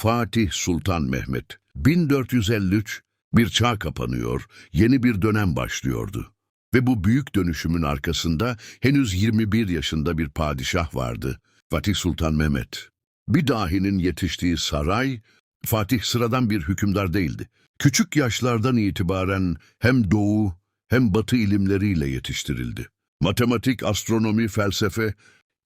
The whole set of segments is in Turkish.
Fatih Sultan Mehmet. 1453 bir çağ kapanıyor, yeni bir dönem başlıyordu. Ve bu büyük dönüşümün arkasında henüz 21 yaşında bir padişah vardı. Fatih Sultan Mehmet. Bir dahinin yetiştiği saray, Fatih sıradan bir hükümdar değildi. Küçük yaşlardan itibaren hem doğu hem batı ilimleriyle yetiştirildi. Matematik, astronomi, felsefe,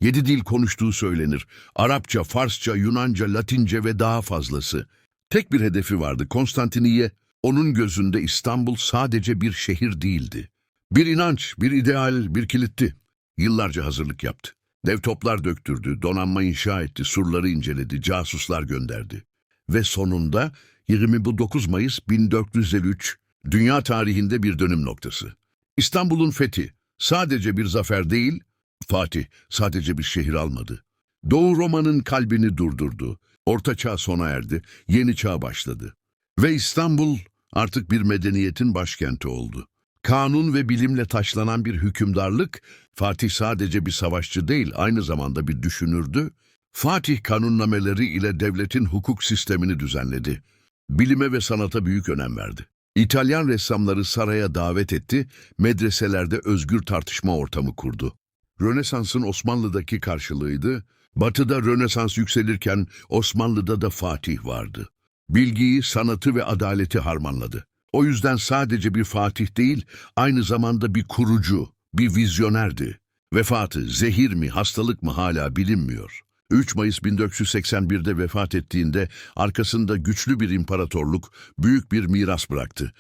yedi dil konuştuğu söylenir. Arapça, Farsça, Yunanca, Latince ve daha fazlası. Tek bir hedefi vardı, Konstantiniye. Onun gözünde İstanbul sadece bir şehir değildi. Bir inanç, bir ideal, bir kilitti. Yıllarca hazırlık yaptı. Dev toplar döktürdü, donanma inşa etti, surları inceledi, casuslar gönderdi. Ve sonunda 29 Mayıs 1453, dünya tarihinde bir dönüm noktası. İstanbul'un fethi sadece bir zafer değil, Fatih sadece bir şehir almadı. Doğu Roma'nın kalbini durdurdu. Orta çağ sona erdi, yeni çağ başladı. Ve İstanbul artık bir medeniyetin başkenti oldu. Kanun ve bilimle taşlanan bir hükümdarlık, Fatih sadece bir savaşçı değil, aynı zamanda bir düşünürdü. Fatih kanunnameleri ile devletin hukuk sistemini düzenledi. Bilime ve sanata büyük önem verdi. İtalyan ressamları saraya davet etti, medreselerde özgür tartışma ortamı kurdu. Rönesans'ın Osmanlı'daki karşılığıydı. Batı'da Rönesans yükselirken Osmanlı'da da Fatih vardı. Bilgiyi, sanatı ve adaleti harmanladı. O yüzden sadece bir Fatih değil, aynı zamanda bir kurucu, bir vizyonerdi. Vefatı, zehir mi, hastalık mı hala bilinmiyor. 3 Mayıs 1481'de vefat ettiğinde arkasında güçlü bir imparatorluk, büyük bir miras bıraktı.